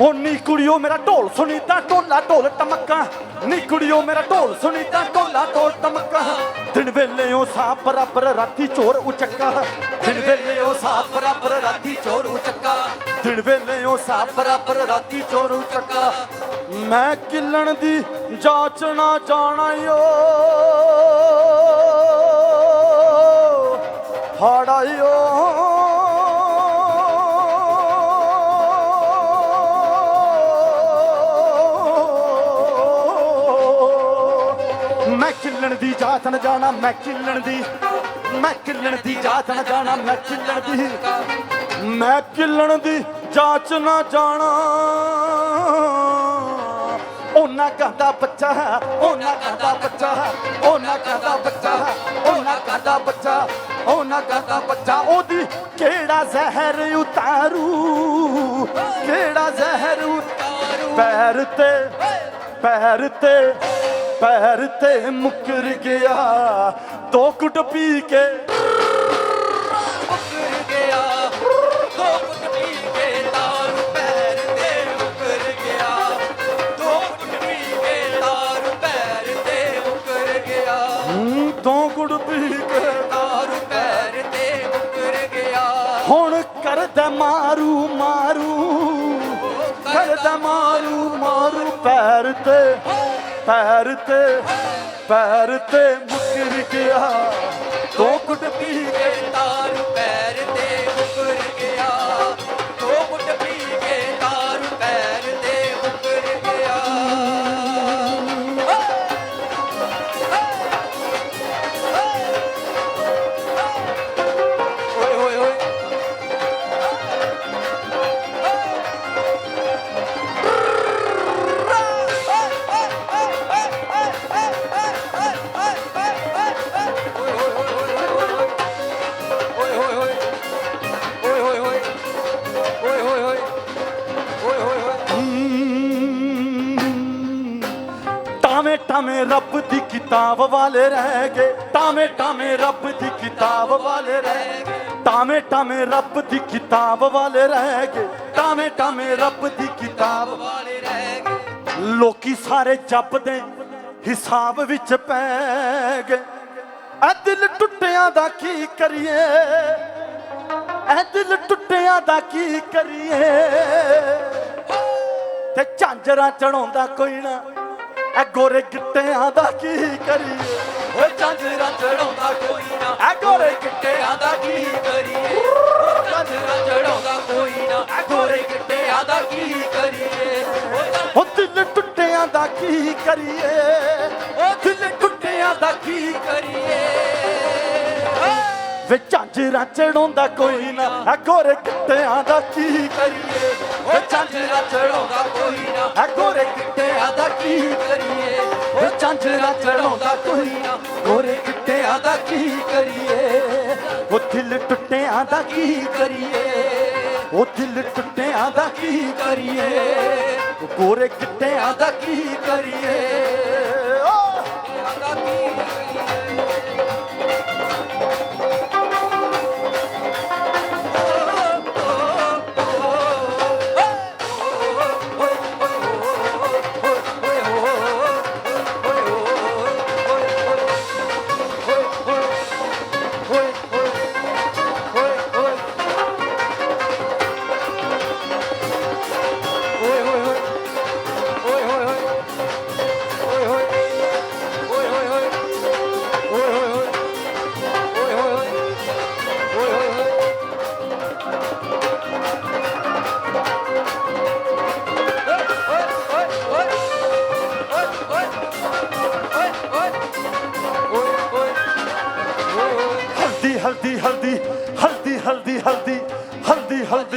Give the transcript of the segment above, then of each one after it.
ਓ ਨੀ ਕੁੜੀਓ, ਮੇਰਾ ਢੋਲ ਸੁਣੀ ਢੋਲਾ ਢੋਲ ਟਮਕਾ। ਨੀ ਕੁੜੀਓ, ਮੇਰਾ ਢੋਲ ਸੁਣੀ ਢੋਲਾ ਢੋਲ ਟਮਕਾ। ਦਿਨ ਵੇਲੇ ਉਹ ਸਾਹ ਬਰਾਬਰ ਰਾਤੀ ਚੋਰ ਉਚੱਕਾ। ਦਿਨ ਵੇਲੇ ਉਹ ਸਾਹ ਬਰਾਬਰ ਰਾਤੀ ਚੋਰ ਉਚੱਕਾ। ਦਿਨ ਵੇਲੇ ਉਹ ਸਾਹ ਬਰਾਬਰ ਰਾਤੀ ਚੋਰ ਉਚੱਕਾ। ਮੈਂ ਕਿੱਲਣ ਦੀ ਜਾਂਚ ਨਾ ਜਾਣਾ ਓ ਹਾੜਾਇਓ ਜਾਤ ਨਾ ਜਾਣਾ, ਮੈਂ ਕਿੱਲਣ ਦੀ, ਮੈਂ ਕਿੱਲਣ ਦੀ ਜਾਤ ਨਾ ਜਾਣਾ, ਮੈਂ ਕਿੱਲਣ ਦੀ, ਮੈਂ ਕਿੱਲਣ ਦੀ ਜਾਂਚ ਨਾ ਜਾਣਾ। ਉਹਨਾਂ ਕਹਦਾ ਬੱਚਾ ਉਹਨਾਂ ਕਹਦਾ ਬੱਚਾ ਹੈ, ਉਹਨਾਂ ਕਹਦਾ ਬੱਚਾ ਉਹਨਾਂ ਕਹਦਾ ਬੱਚਾ, ਉਹਨਾਂ ਕਹਦਾ ਬੱਚਾ। ਉਹਦੀ ਕਿਹੜਾ ਜ਼ਹਿਰ ਉਤਾਰੂ, ਕਿਹੜਾ ਜ਼ਹਿਰ ਉਤਾਰੂ? ਪੈਰ ਤੇ ਪੈਰ ਤੇ ਪੈਰ ਤੇ ਮੁਕਰ ਗਿਆ ਦੋ ਕੁੱਟ ਪੀ ਕੇ। ਮੁਕਰ ਗਿਆ ਦੋ ਕੁੱਟ ਪੀ ਕੇ ਦਾਰੂ ਪੈਰ ਤੇ ਮੁਕਰ ਗਿਆ। ਦੋ ਕੁੱਟ ਪੀ ਕੇ ਦਾਰੂ ਪੈਰ ਤੇ ਮੁਕਰ ਗਿਆ। ਹੂੰ, ਦੋ ਕੁੱਟ ਪੀ ਕੇ। ਦਾਰੂ ਪੈਰ ਤੇ ਮੁਕਰ ਗਿਆ। ਹੁਣ ਕਰਦਾ ਮਾਰੂ ਮਾਰੂ। ਕਰਦਾ ਮਾਰੂ ਮਾਰੂ ਪੈਰ ਤੇ। ਪੈਰ ਤੇ ਪੈਰ ਤੇ ਮੁਕਰ ਗਿਆ ਦੋ ਕੁੱਟ ਪੀ ਕੇ ਕਿਤਾਬ ਵਾਲੇ ਰਹਿ ਗਏ, ਟਾਵੇਂ ਟਾਵੇਂ ਰੱਬ ਦੀ ਕਿਤਾਬ ਵਾਲੇ ਰਹਿ ਗਏ। ਟਾਵੇਂ ਟਾਵੇਂ ਰੱਬ ਦੀ ਕਿਤਾਬ ਵਾਲੇ ਰਹਿ ਗਏ, ਟਾਵੇਂ ਟਾਵੇਂ ਰੱਬ ਦੀ ਕਿਤਾਬ ਵਾਲੇ ਰਹਿ ਗਏ। ਲੋਕੀ ਸਾਰੇ ਜੱਬ ਦੇ ਹਿਸਾਬ ਵਿੱਚ ਪੈ ਗਏ। ਐ ਦਿਲ ਟੁੱਟਿਆਂ ਦਾ ਕੀ ਕਰੀਏ? ਐ ਦਿਲ ਟੁੱਟਿਆਂ ਦਾ ਕੀ ਕਰੀਏ? ਤੇ ਝਾਂਜਰਾਂ ਚੜਾਉਂਦਾ ਕੋਈ ਨਾ। ਐ ਗੋਰੇ ਗਿੱਟਿਆਂ ਦਾ ਕੀ ਕਰੀਏ? ਓਏ ਚਾਂਦਰਾ ਚੜਾਉਂਦਾ ਕੋਈ ਨਾ। ਐ ਗੋਰੇ ਗਿੱਟਿਆਂ ਦਾ ਕੀ ਕਰੀਏ? ਓ ਚਾਂਦਰਾ ਚੜਾਉਂਦਾ ਕੋਈ ਨਾ। ਐ ਗੋਰੇ ਗਿੱਟਿਆਂ ਦਾ ਕੀ ਕਰੀਏ? ਓ ਦਿਲ ਟੁੱਟਿਆਂ ਦਾ ਕੀ ਕਰੀਏ? ਓ ਦਿਲ ਟੁੱਟਿਆਂ ਦਾ ਕੀ ਕਰੀਏ? ਵੇ ਝਾਂਜਰਾਂ ਚੜਾਉਂਦਾ ਕੋਈ ਨਾ। ਐ ਗੋਰੇ ਗਿੱਟਿਆਂ ਦਾ ਕੀ ਕਰੀਏ? ਓ ਚਾਂਦਰਾ ਚੜਾਉਂਦਾ ਕੋਈ ਨਾ। ਐ ਗੋਰੇ ਗਿੱਟਿਆਂ ਦਾ ਕੀ ਕਰੀਏ? ਵੇ ਚਾਂਦਰਾ ਚੜਾਉਂਦਾ ਕੋਈ ਨਾ। ਗੋਰੇ ਗਿੱਟਿਆਂ ਦਾ ਕੀ ਕਰੀਏ? ਉਹ ਦਿਲ ਟੁੱਟਿਆਂ ਦਾ ਕੀ ਕਰੀਏ? ਉਹ ਦਿਲ ਟੁੱਟਿਆਂ ਦਾ ਕੀ ਕਰੀਏ? ਗੋਰੇ ਗਿੱਟਿਆਂ ਦਾ ਕੀ ਕਰੀਏ?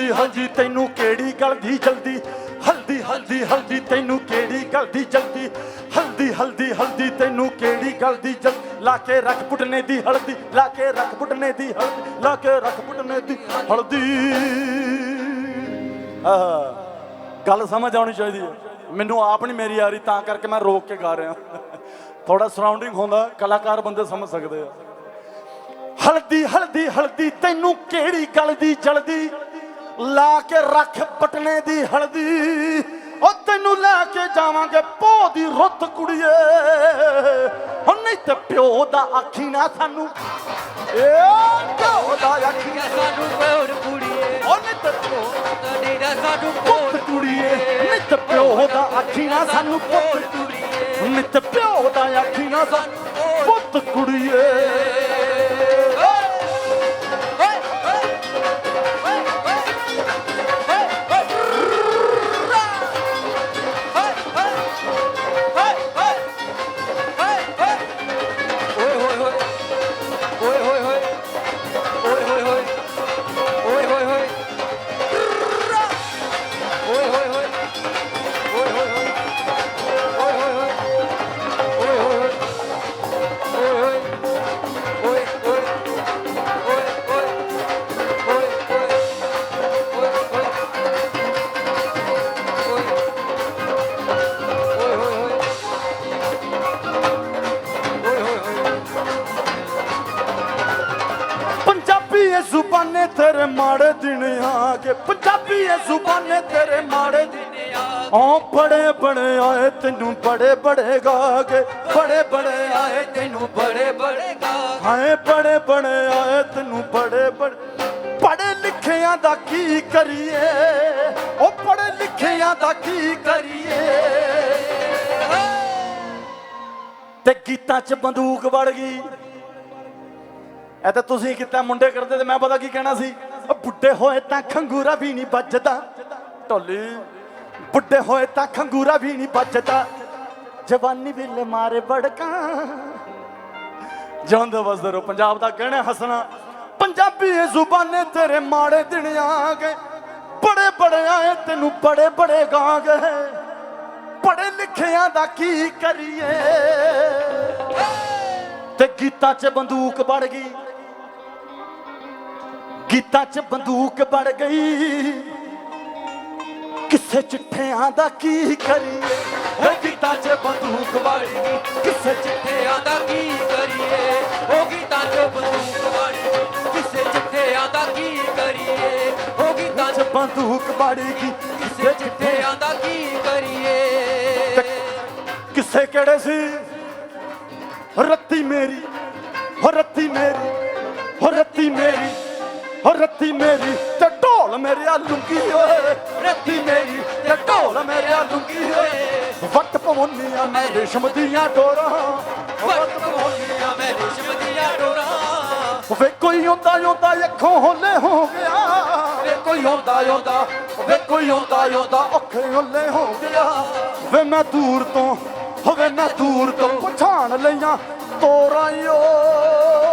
ਹਲਦੀ ਹਲਦੀ ਤੈਨੂੰ ਕਿਹੜੀ ਗੱਲ ਦੀ ਜਲਦੀ? ਹਲਦੀ ਹਲਦੀ ਹਲਦੀ, ਤੈਨੂੰ ਕਿਹੜੀ ਗੱਲ ਦੀ ਜਲਦੀ? ਹਲਦੀ ਹਲਦੀ ਹਲਦੀ, ਤੈਨੂੰ ਕਿਹੜੀ ਗੱਲ ਦੀ ਜਲ ਲਾ ਕੇ ਰੱਖ ਪੁੱਟਨੇ ਦੀ ਹਲਦੀ, ਲਾ ਕੇ ਰੱਖ ਪੁੱਟਨੇ ਦੀ ਹਲਦੀ, ਲਾ ਕੇ ਰੱਖ ਪੁੱਟਨੇ ਦੀ ਹਲਦੀ। ਆਹ, ਗੱਲ ਸਮਝ ਆਉਣੀ ਚਾਹੀਦੀ ਹੈ। ਮੈਨੂੰ ਆਪ ਨਹੀਂ ਮੇਰੀ ਆ ਰਹੀ ਤਾਂ ਕਰਕੇ ਮੈਂ ਰੋਕ ਕੇ ਗਾ ਰਿਹਾ। ਥੋੜਾ ਸਰਾਊਂਡਿੰਗ ਹੁੰਦਾ, ਕਲਾਕਾਰ ਬੰਦੇ ਸਮਝ ਸਕਦੇ ਆ। ਹਲਦੀ ਹਲਦੀ ਹਲਦੀ, ਤੈਨੂੰ ਕਿਹੜੀ ਗੱਲ ਦੀ ਜਲਦੀ? ਲਾ ਕੇ ਰੱਖ ਪਟਨੇ ਦੀ ਹਲਦੀ। ਉਹ ਤੈਨੂੰ ਲੈ ਕੇ ਜਾਵਾਂਗੇ ਪੋ ਦੀ ਰੁੱਤ ਕੁੜੀਏ। ਹੁਣ ਨਹੀਂ ਤੇ ਪਿਓ ਦਾ ਆਖੀ ਨਾ ਸਾਨੂੰ। ਏ ਪਿਓ ਦਾ ਆਖੀ ਨਾ ਸਾਨੂੰ। ਕੋਰ ਕੁੜੀਏ ਉਹ ਨਹੀਂ ਤੇ ਪਿਓ ਤੜੀ ਦਾ ਸਾਨੂੰ ਪੁੱਤ ਕੁੜੀਏ। ਨਹੀਂ ਤੇ ਪਿਓ ਦਾ ਆਖੀ ਨਾ ਸਾਨੂੰ ਪੁੱਤ। ਕੁੜੀਏ ਨਹੀਂ ਤੇ ਪਿਓ ਦਾ ਆਖੀ ਨਾ ਸਾਨੂੰ ਪੁੱਤ ਕੁੜੀਏ। ਜ਼ੁਬਾਨੇ ਤੇਰੇ ਮਾੜੇ ਦਿਨ ਆ ਗਏ। ਪੰਜਾਬੀ ਇਹ ਜ਼ੁਬਾਨੇ ਤੇਰੇ ਮਾੜੇ ਦਿਨ ਆ ਬੜੇ ਬੜੇ ਆਏ, ਤੈਨੂੰ ਬੜੇ ਬੜੇ ਗਾ ਕੇ ਬੜੇ ਬੜੇ ਆਏ, ਤੈਨੂੰ ਬੜੇ ਬੜੇ ਗਾ ਹਾਏ, ਬੜੇ ਬੜੇ ਆਏ, ਤੈਨੂੰ ਬੜੇ ਬੜੇ। ਪੜੇ ਲਿਖਿਆਂ ਦਾ ਕੀ ਕਰੀਏ? ਉਹ ਪੜੇ ਲਿਖਿਆਂ ਦਾ ਕੀ ਕਰੀਏ? ਤੇ ਗੀਤਾਂ 'ਚ ਬੰਦੂਕ ਵੜ ਗਈ। ਇਹ ਤਾਂ ਤੁਸੀਂ ਕੀਤਾ ਮੁੰਡੇ ਕਰਦੇ ਤੇ ਮੈਂ ਪਤਾ ਕੀ ਕਹਿਣਾ ਸੀ? ਉਹ ਬੁੱਢੇ ਹੋਏ ਤਾਂ ਖੰਗੂਰਾ ਵੀ ਨਹੀਂ ਵੱਜਦਾ। ਢੋਲੀ। ਬੁੱਢੇ ਹੋਏ ਤਾਂ ਖੰਗੂਰਾ ਵੀ ਨਹੀਂ ਵੱਜਦਾ। ਜਵਾਨੀ ਵੇਲੇ ਮਾਰੇ ਬੜਕਾਂ ਜਾਂਦੇ ਵਸਦੇ ਰਹੋ ਪੰਜਾਬ ਦਾ ਕਹਿਣਾ ਹਸਣਾ। ਪੰਜਾਬੀ ਇਹ ਜ਼ੁਬਾਨੇ ਤੇਰੇ ਮਾੜੇ ਦਿਨ ਆ ਗਏ ਬੜੇ ਬੜੇ ਆਏ ਤੈਨੂੰ ਬੜੇ ਬੜੇ ਗਾ ਗਏ ਪੜੇ ਲਿਖਿਆਂ ਦਾ ਕੀ ਕਰੀਏ? ਤੇ ਗੀਤਾਂ 'ਚ ਬੰਦੂਕ ਵੜ ਗਈ। ਗੀਤਾਂ 'ਚ ਬੰਦੂਕ ਵੜ ਗਈ। ਕਿਸੇ ਚਿੱਠਿਆਂ ਦਾ ਕੀ ਕਰੀਏ? ਇਹ ਗੀਤਾਂ 'ਚ ਬੰਦੂਕ ਵੜ ਗਈ। ਕਿਸੇ ਚਿੱਠਿਆਂ ਦਾ ਕੀ ਕਰੀਏ? ਉਹ ਗੀਤਾਂ ਚੋਂ ਬੰਦੂਕ ਵਾੜੀ ਕਿਸੇ ਚਿੱਠਿਆਂ ਦਾ ਕੀ ਕਰੀਏ? ਉਹ ਗੀਤਾਂ 'ਚ ਬੰਦੂਕ ਵੜ ਗਈ। ਕਿਸੇ ਚਿੱਠਿਆਂ ਦਾ ਕੀ ਕਰੀਏ? ਕਿਸੇ ਕਿਹੜੇ ਸੀ? ਰੱਤੀ ਮੇਰੀ ਹੋ ਰੱਤੀ ਮੇਰੀ ਹੋ ਰੱਤੀ ਮੇਰੀ। ਹੋ ਰੱਤੀ ਮੇਰੀ ਤੇ ਢੋਲ ਮੇਰੇ ਲੁੰਗੀ ਓਏ ਰੱਤੀ ਮੇਰੀ ਤੇ ਢੋਲ ਮੇਰੇ ਆ ਲੁੰਗੀ ਓਏ ਵਟ ਪਵਨੀਆਂ ਮੈਂ ਰੇਸ਼ਮ ਦੀਆਂ ਡੋਰਾਂ। ਵਰਤ ਬੋਲੀਆਂ ਮੈਂ ਰੇਸ਼ਮ ਦੀਆਂ ਡੋਰਾਂ। ਵੇ ਕੋਈ ਹੁੰਦਾ ਆਉਂਦਾ, ਅੱਖੋਂ ਹੋਲੇ ਹੋ ਗਿਆ। ਵੇ ਕੋਈ ਆਉਂਦਾ ਆਉਂਦਾ, ਵੇ ਕੋਈ ਆਉਂਦਾ ਆਉਂਦਾ, ਅੱਖੇ ਹੋਲੇ ਹੋ ਗਿਆ। ਵੇ ਮੈਂ ਦੂਰ ਤੋਂ ਹੋਵੇ ਮੈਂ ਦੂਰ ਤੋਂ ਪਛਾਣ ਲਈਆਂ ਤੋਰਾਂ ਓ